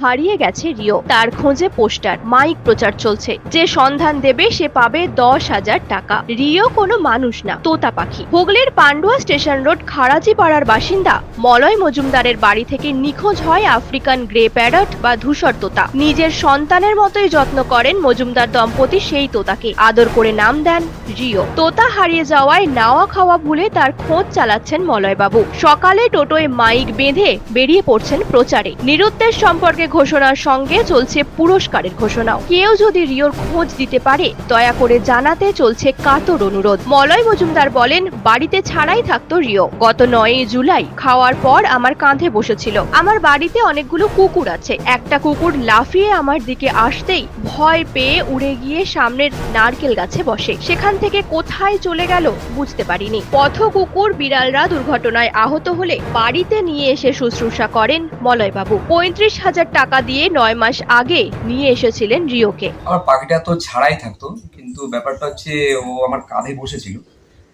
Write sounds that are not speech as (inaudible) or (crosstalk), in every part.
হারিয়ে গেছে রিও। তার খোঁজে পোস্টার, মাইক প্রচার চলছে। যে সন্ধান দেবে, সে পাবে দশ হাজার টাকা। রিও কোনো মানুষ না, তোতা পাখি। হুগলির পান্ডুয়া স্টেশন রোড খারাজি পাড়ার বাসিন্দা মলয় মজুমদারের বাড়ি থেকে নিখোঁজ হয় আফ্রিকান গ্রে প্যারট বা ধূসর তোতা। নিজের সন্তানের মতোই যত্ন করেন মজুমদার দম্পতি সেই তোতাকে। আদর করে নাম দেন রিও। তোতা হারিয়ে যাওয়ায় নাওয়া খাওয়া ভুলে তার খোঁজ চালাচ্ছেন মলয়বাবু। সকালে টোটোয় মাইক বেঁধে বেরিয়ে পড়ছেন প্রচারে। নিরুদ্দেশ সম্পর্কে ঘোষণার সঙ্গে চলছে পুরস্কারের ঘোষণাও। কেউ যদি রিওর খোঁজ দিতে পারে, দয়া করে জানাতে চলছে কাতর অনুরোধ। মলয় মজুমদার বলেন, বাড়িতে ছাড়াই থাকতো রিও। গত নয়ই জুলাই খাওয়ার পর আমার কাঁধে বসেছিল। আমার বাড়িতে অনেকগুলো কুকুর আছে। একটা কুকুর লাফিয়ে আমার দিকে আসতেই ভয় পেয়ে উড়ে গিয়ে সামনের নারকেল গাছে বসে। সেখান থেকে কোথায় চলে গেল বুঝতে পারিনি। পথ কুকুর বিড়ালরা দুর্ঘটনায় আহত হলে বাড়িতে নিয়ে এসে শুশ্রূষা করেন মলয়বাবু। পঁয়ত্রিশ হাজার টাকা দিয়ে নয় মাস আগে নিয়ে এসেছিলেন রিওকে। আমার পাখিটা তো ছাড়াই থাকতো, কিন্তু ব্যাপারটা হচ্ছে ও আমার কাঁধে বসেছিল।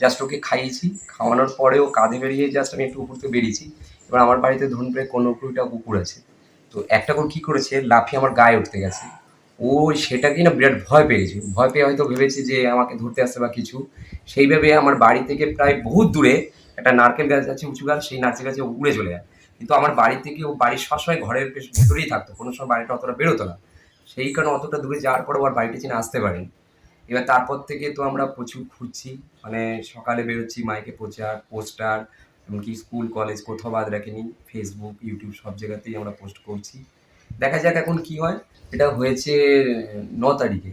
জাস্ট ওকে খাইয়েছি, খাওয়ানোর পরে ও কাঁধে বেরিয়ে জাস্ট আমি একটু উপর বেরিয়েছি। এবার আমার বাড়িতে ধরুন প্রায় কোনো কুড়িটা কুকুর আছে। তো একটা করে কী করেছে, লাফিয়ে আমার গায়ে উঠতে গেছে। ও সেটাকে না বিরাট ভয় পেয়েছে। ভয় পেয়ে হয়তো ভেবেছে যে আমাকে ধরতে আসছে বা কিছু। সেইভাবে আমার বাড়ি থেকে প্রায় বহুত দূরে একটা নারকেল গাছ আছে, উঁচু গাছ, সেই নারকেল গাছে উড়ে চলে যায়। কিন্তু আমার বাড়ি থেকে ও বাড়ির সবসময় ঘরের বেশ- ভেতরেই থাকতো। কোনো সময় বাড়িটা অতটা বেরোতো না। সেই কারণে অতটা দূরে যাওয়ার পরে ওর বাড়িটা চিনে আসতে পারেনি। এবার তারপর থেকে তো আমরা প্রচুর খুঁজছি মানে সকালে বেরোচ্ছি মাইকে প্রচার পোস্টার এমনকি স্কুল কলেজ কোথাও বাদ রাখিনি। ফেসবুক ইউটিউব সব জায়গাতেই আমরা পোস্ট করছি। দেখা যাক এখন কি হয়। এটা হয়েছে ন তারিখে।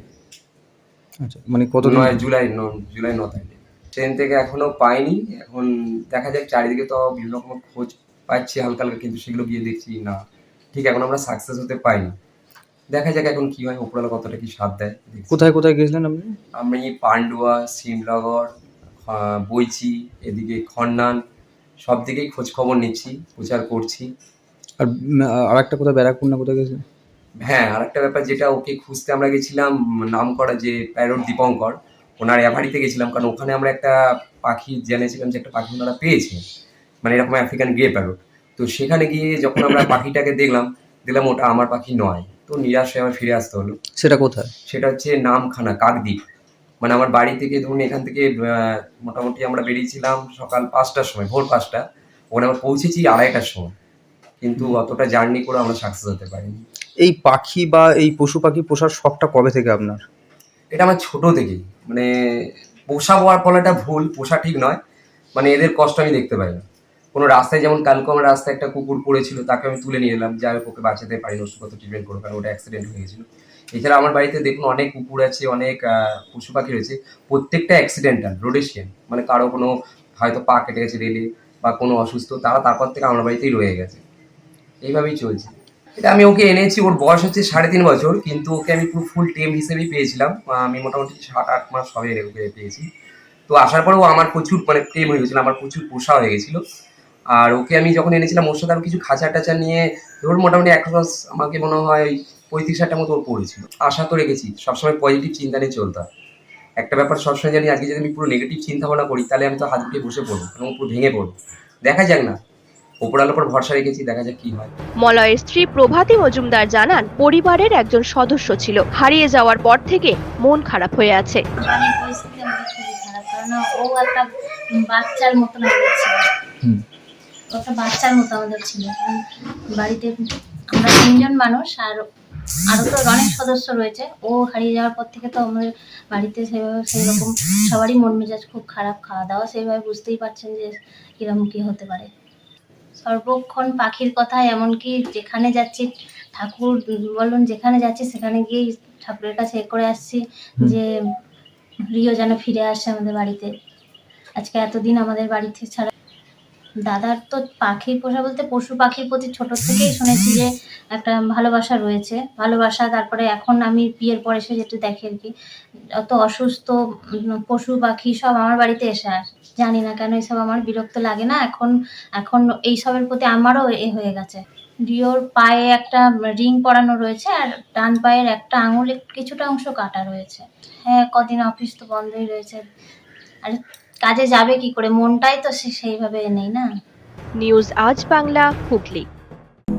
আচ্ছা মানে কত নয় জুলাই ন জুলাই ন তারিখে। ট্রেন থেকে এখনও পাইনি। এখন দেখা যাক চারিদিকে তো বিভিন্ন রকম খোঁজ পাচ্ছি হালকা হালকা কিন্তু সেগুলো গিয়ে দেখছি না। ঠিক এখন আমরা সাকসেস হতে পাইনি দেখা যাক এখন কি হয় উপরওয়ালা কতটা কি সাথ দেয় কোথায় কোথায় গেছিলেন আপনি? আমি পান্ডুয়া সিমলাগড় বইচি এদিকে খন্নান সব দিকেই খোঁজ খবর নিচ্ছি প্রচার করছি। আর আর একটা কোথায় ব্যারাকপুর না কোথায় গেছিলেন হ্যাঁ আর একটা ব্যাপার যেটা ওকে খুঁজতে আমরা গেছিলাম নাম করা যে প্যারট দীপঙ্কর ওনার অ্যাভারিতে গেছিলাম কারণ ওখানে আমরা একটা পাখি জেনেছিলাম যে একটা পাখি ওনারা পেয়েছে। মানে এরকম আফ্রিকান গ্রে প্যারট তো সেখানে গিয়ে যখন আমরা (coughs) পাখিটাকে দেখলাম দেখলাম ওটা আমার পাখি নয়। তো নিরাশ হয়ে আমার ফিরে আসতে হলো। সেটা কোথায়? সেটা হচ্ছে নামখানা কাকদ্বীপ। মানে আমার বাড়ি থেকে ধরুন এখান থেকে আহ, মোটামুটি আমরা বেরিয়েছিলাম সকাল পাঁচটার সময় ভোর পাঁচটা। ওখানে আমরা পৌঁছেছি আড়াইটার সময়। কিন্তু অতটা জার্নি করে আমরা সাকসেস হতে পারিনি। এই পাখি বা এই পশু পাখি পোষার শখটা কবে থেকে আপনার? এটা আমার ছোট থেকেই। মানে পোষা বলাটা ভুল পোষা ঠিক নয়। মানে এদের কষ্ট আমি দেখতে পাই না। কোনো রাস্তায়, যেমন কালকে আমার রাস্তায় একটা কুকুর পড়েছিল, তাকে আমি তুলে নিয়ে এলাম যাই হোক ওকে বাঁচাতে পারি ওষুধপত্র ট্রিটমেন্ট করব কারণ ওটা অ্যাক্সিডেন্ট হয়ে গেছিল। এছাড়া আমার বাড়িতে দেখুন অনেক কুকুর আছে, অনেক পশু পাখি রয়েছে, প্রত্যেকটা অ্যাক্সিডেন্টাল রোডেশিয়ান মানে কারও কোনো হয়তো পা কেটে গেছে রেলে বা কোনো অসুস্থ, তারা তারপর থেকে আমার বাড়িতেই রয়ে গেছে। এইভাবেই চলছে। এটা আমি ওকে এনেছি, ওর বয়স হচ্ছে সাড়ে তিন বছর, কিন্তু ওকে আমি পুরো ফুল টেম হিসেবেই পেয়েছিলাম। আমি মোটামুটি সাত, আট মাস সবে ওকে পেয়েছি। তো আসার পরেও আমার প্রচুর মানে প্রেম হয়ে গেছিল, আমার প্রচুর পোষা হয়ে গেছিল। আর ওকে আমি যখন এনেছিলাম ওর সাথে আরও কিছু খাঁচা টাচা নিয়ে ধরুন মোটামুটি এক মাস আমাকে মনে হয় পঁয়ত্রিশ হাজার মতো ওর পড়েছিল। আশা তো রেখেছি সবসময় পজিটিভ চিন্তা নিয়ে চলতে হয়। একটা ব্যাপার সবসময় জানি আজকে যদি আমি পুরো নেগেটিভ চিন্তা ভাবনা করি তাহলে আমি তো হাত গুটিয়ে বসে পড়ব এবং পুরো ভেঙে পড়ব। দেখা যাক না ওপরালোর উপর ভরসা রেখেছি দেখা যাক কি হয়। মলয়ের স্ত্রী প্রভাতী মজুমদার জানান পরিবারের একজন সদস্য ছিল। হারিয়ে যাওয়ার পর থেকে মন খারাপ হয়ে আছে। ও একটা বাচ্চার মতন আমাদের ছিল হুম। ও একটা বাচ্চার মতো আমাদের ছিল। বাড়িতে আমরা তিনজন মানুষ আর আরও তো অনেক সদস্য রয়েছে। ও হারিয়ে যাওয়ার পর থেকে তো আমাদের বাড়িতে সেভাবে সেই রকম সবারই মন মেজাজ খুব খারাপ খাওয়া দাওয়া সেইভাবে বুঝতেই পারছেন যে কীরকম কি হতে পারে। সর্বক্ষণ পাখির কথা এমনকি যেখানে যাচ্ছি ঠাকুর বলুন যেখানে যাচ্ছি সেখানে গিয়েই ঠাকুরের কাছে এ করে আসছি যে রিও যেন ফিরে আসে আমাদের বাড়িতে। আজকে এতদিন আমাদের বাড়িতে ছাড়া দাদার তো পাখি পোষা বলতে পশু পাখির প্রতি ছোট থেকেই শুনেছি যে একটা ভালোবাসা রয়েছে। ভালোবাসা, তারপরে এখন আমি বিয়ের পর এসে যেটা দেখি আর কি অত অসুস্থ পশু পাখি সব আমার বাড়িতে এসে আসে জানি না কেন এইসব আমার বিরক্ত লাগে না। এখন এখন এইসবের প্রতি আমারও এ হয়ে গেছে। রিওর পায়ে একটা রিং পরানো রয়েছে আর ডান পায়ের একটা আঙুলে কিছুটা অংশ কাটা রয়েছে। হ্যাঁ কদিন অফিস তো বন্ধই রয়েছে। আর কাজে যাবে কি করে? মনটাই তো সেইভাবে নেই না? নিউজ আজ বাংলা হুগলি।